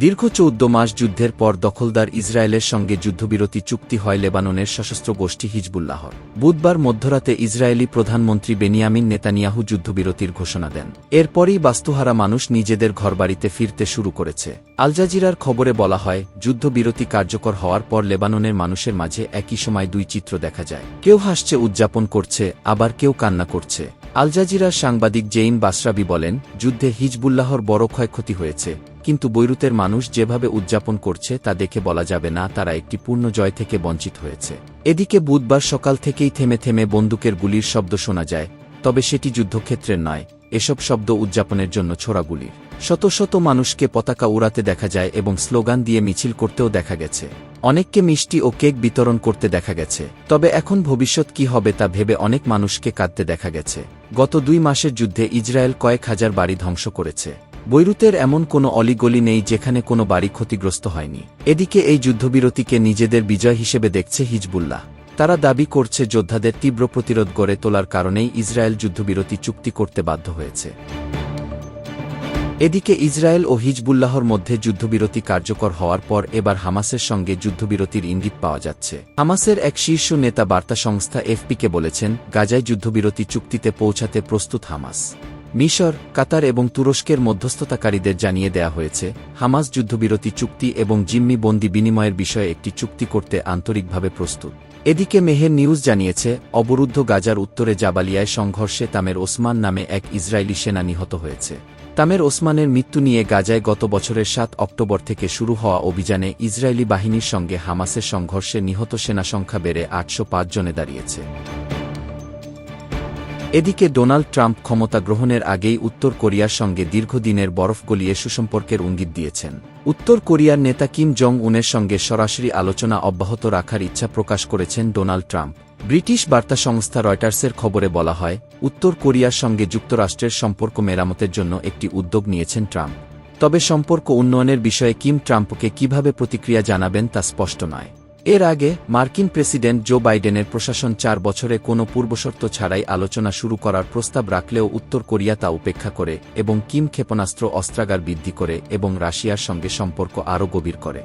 দীর্ঘ চৌদ্দ মাস যুদ্ধের পর দখলদার ইসরায়েলের সঙ্গে যুদ্ধবিরতি চুক্তি হয় লেবাননের সশস্ত্র গোষ্ঠী হিজবুল্লাহর। বুধবার মধ্যরাতে ইসরায়েলি প্রধানমন্ত্রী বেনিয়ামিন নেতানিয়াহু যুদ্ধবিরতির ঘোষণা দেন। এরপরই বাস্তুহারা মানুষ নিজেদের ঘরবাড়িতে ফিরতে শুরু করেছে। আলজাজিরার খবরে বলা হয়, যুদ্ধবিরতি কার্যকর হওয়ার পর লেবাননের মানুষের মাঝে একই সময় দুই চিত্র দেখা যায়। কেউ হাসছে, উদযাপন করছে, আবার কেউ কান্না করছে। আল জাজিরার সাংবাদিক জেইন বাসরাবি বলেন, যুদ্ধে হিজবুল্লাহর বড় ক্ষয়ক্ষতি হয়েছে, কিন্তু বৈরুতের মানুষ যেভাবে উদযাপন করছে তা দেখে বলা যাবে না তারা একটি পূর্ণ জয় থেকে বঞ্চিত হয়েছে। এদিকে বুধবার সকাল থেকেই থেমে থেমে বন্দুকের গুলির শব্দ শোনা যায়, তবে সেটি যুদ্ধক্ষেত্রের নয়, এসব শব্দ উদযাপনের জন্য ছোড়া গুলির। শত শত মানুষকে পতাকা উড়াতে দেখা যায় এবং স্লোগান দিয়ে মিছিল করতেও দেখা গেছে। অনেককে মিষ্টি ও কেক বিতরণ করতে দেখা গেছে। তবে এখন ভবিষ্যৎ কি হবে তা ভেবে অনেক মানুষকে কাঁদতে দেখা গেছে। গত দুই মাসের যুদ্ধে ইসরায়েল কয়েক হাজার বাড়ি ধ্বংস করেছে। বৈরুতের এমন কোনো অলিগলি নেই যেখানে কোনো বাড়ি ক্ষতিগ্রস্ত হয়নি। এদিকে এই যুদ্ধবিরতিকে নিজেদের বিজয় হিসেবে দেখছে হিজবুল্লাহ। তারা দাবি করছে যোদ্ধাদের তীব্র প্রতিরোধ গড়ে তোলার কারণেই ইসরায়েল যুদ্ধবিরতি চুক্তি করতে বাধ্য হয়েছে। এদিকে ইসরায়েল ও হিজবুল্লাহর মধ্যে যুদ্ধবিরতি কার্যকর হওয়ার পর এবার হামাসের সঙ্গে যুদ্ধবিরতির ইঙ্গিত পাওয়া যাচ্ছে। হামাসের এক শীর্ষ নেতা বার্তা সংস্থা এফপিকে বলেছেন, গাজায় যুদ্ধবিরতি চুক্তিতে পৌঁছাতে প্রস্তুত হামাস। মিশর, কাতার এবং তুরস্কের মধ্যস্থতাকারীদের জানিয়ে দেয়া হয়েছে, হামাস যুদ্ধবিরতি চুক্তি এবং জিম্মি বন্দি বিনিময়ের বিষয়ে একটি চুক্তি করতে আন্তরিকভাবে প্রস্তুত। এদিকে মেহের নিউজ জানিয়েছে, অবরুদ্ধ গাজার উত্তরে জাবালিয়ায় সংঘর্ষে তামের ওসমান নামে এক ইসরায়েলি সেনা নিহত হয়েছে। তামের ওসমানের মৃত্যু নিয়ে গাজায় গত বছরের সাত অক্টোবর থেকে শুরু হওয়া অভিযানে ইসরায়েলি বাহিনীর সঙ্গে হামাসের সংঘর্ষে নিহত সেনা সংখ্যা বেড়ে আটশো পাঁচ জনে দাঁড়িয়েছে। এদিকে ডোনাল্ড ট্রাম্প ক্ষমতা গ্রহণের আগেই উত্তর কোরিয়ার সঙ্গে দীর্ঘদিনের বরফ গলিয়ে সুসম্পর্কের ইঙ্গিত দিয়েছেন। উত্তর কোরিয়ার নেতা কিম জং উনের সঙ্গে সরাসরি আলোচনা অব্যাহত রাখার ইচ্ছা প্রকাশ করেছেন ডোনাল্ড ট্রাম্প। ব্রিটিশ বার্তা সংস্থা রয়টার্সের খবরে বলা হয় উত্তর কোরিয়ার সঙ্গে যুক্তরাষ্ট্রের সম্পর্ক মেরামতের জন্য একটি উদ্যোগ নিয়েছেন ট্রাম্প। তবে সম্পর্ক উন্নয়নের বিষয়ে কিম ট্রাম্পকে কীভাবে প্রতিক্রিয়া জানাবেন তা স্পষ্ট নয়। এর আগে, মার্কিন প্রেসিডেন্ট জো বাইডেনের প্রশাসন চার বছরে কোনো পূর্বশর্ত ছাড়াই আলোচনা শুরু করার প্রস্তাব রাখলেও উত্তর কোরিয়া তা উপেক্ষা করে এবং কিম ক্ষেপণাস্ত্র অস্ত্রাগার বৃদ্ধি করে এবং রাশিয়ার সঙ্গে সম্পর্ক আরও গভীর করে।